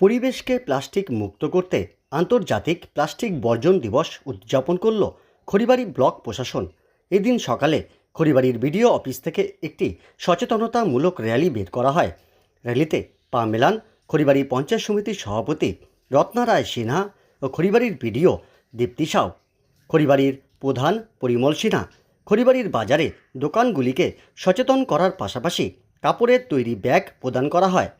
পরিবেশকে প্লাস্টিক মুক্ত করতে আন্তর্জাতিক প্লাস্টিক বর্জন দিবস উদযাপন করল খড়িবাড়ি ব্লক প্রশাসন। এদিন সকালে খড়িবাড়ির বিডিও অফিস থেকে একটি সচেতনতামূলক র্যালি বের করা হয়। র্যালিতে পা মেলান খড়িবাড়ি পঞ্চায়েত সমিতির সভাপতি রত্না রায় সিনহা ও খড়িবাড়ির বিডিও দীপ্তি সাউ। খড়িবাড়ির প্রধান পরিমল সিনহা খড়িবাড়ির বাজারে দোকানগুলিকে সচেতন করার পাশাপাশি কাপড়ের তৈরি ব্যাগ প্রদান করা হয়।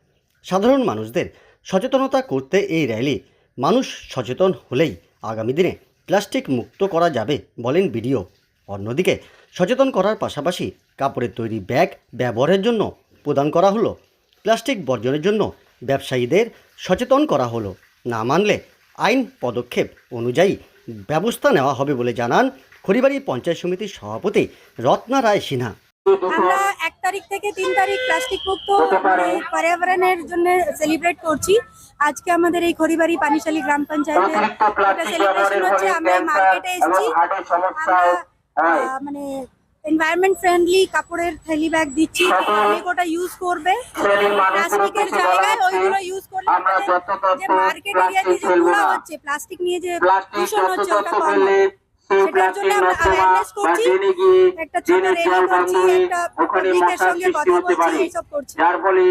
সাধারণ মানুষদের সচেতনতা করতে এই র্যালি। মানুষ সচেতন হলেই আগামী দিনে প্লাস্টিক মুক্ত করা যাবে বলেন বিডিও। অন্যদিকে, সচেতন করার পাশাপাশি কাপড়ের তৈরি ব্যাগ ব্যবহারের জন্য প্রদান করা হলো। প্লাস্টিক বর্জনের জন্য ব্যবসায়ীদের সচেতন করা হলো। না মানলে আইন পদক্ষেপ অনুযায়ী ব্যবস্থা নেওয়া হবে বলে জানান খড়িবাড়ি পঞ্চায়েত সমিতির সভাপতি রত্না রায় সিনহা। আমরা এক তারিখ থেকে তিন তারিখ প্লাস্টিক মুক্ত মানে পর্যাবরণের জন্য সেলিব্রেট করছি। আজকে আমাদের এই খড়িবাড়ি পানিশালী গ্রাম পঞ্চায়েতের একটা সেলিব্রেশন হচ্ছে আমরা মার্কেটে এসেছি। আমরা মানে এনভায়রনমেন্ট ফ্রেন্ডলি কাপড়ের থ্যালি ব্যাগ দিচ্ছি। অনেক ওটা ইউজ করবে। প্লাস্টিকের জায়গায় ওইগুলো ইউজ করলে যে মার্কেট এরিয়াতে যে হচ্ছে প্লাস্টিক নিয়ে যে দূষণ হচ্ছে ওটা কম। সেটার জন্য আমরা অ্যাওয়ারনেস করছি একটা ছোট রেলি করছি একটা পাবলিকের সঙ্গে কথা বলছি এইসব করছি। যার ফলে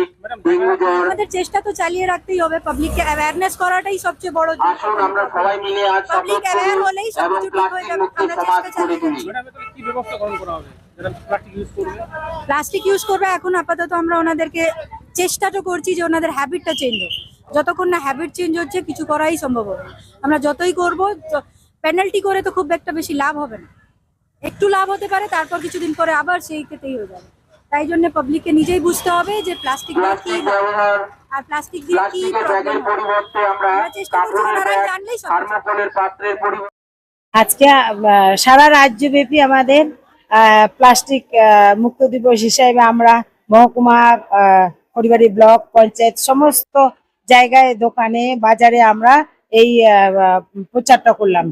আমাদের চেষ্টা তো চালিয়ে রাখতেই হবে পাবলিককে অ্যাওয়ারনেস করাটাই সবচেয়ে বড় জিনিস আসুন আমরা সবাই মিলে আজ পাবলিক অ্যাওয়ার হলেই সব কিছু ঠিক হয়ে প্লাস্টিক যাবে আমরা চেষ্টা চালিয়ে যাচ্ছি। কি ব্যবস্থা গ্রহণ করা হবে? প্লাস্টিক ইউজ করবে? প্লাস্টিক ইউজ করবে এখন আপাতত আমরা ওনাদেরকে চেষ্টাটা করছি যে ওনাদের হ্যাবিটটা চেঞ্জ হোক। যতক্ষণ না হ্যাবিট চেঞ্জ হচ্ছে কিছু করাই সম্ভব হবে আমরা যতই করব পেনাল্টি করে তো খুব একটা বেশি লাভ হবে না। একটু লাভ হতে পারে তারপর কিছুদিন পরে আবার সেই ক্ষেত্রেই হয়ে যাবে। তাই জন্য পাবলিককে নিজেই বুঝতে হবে যে প্লাস্টিক দিয়ে কি আর প্লাস্টিক দিয়ে কি প্রবলেম পরিবর্তে আমরা চেষ্টা করছি কাপড়ের ওনারা জানলেই সব থার্মোকলের পাত্রের পরিবর্তে আজকে সারা রাজ্যব্যাপী আমাদের আহ, প্লাস্টিক আহ, মুক্ত দিবস হিসেবে আমরা মহকুমা আহ, পরিবারী ব্লক পঞ্চায়েত সমস্ত জায়গায় দোকানে বাজারে আমরা এই প্রচারটা করলাম।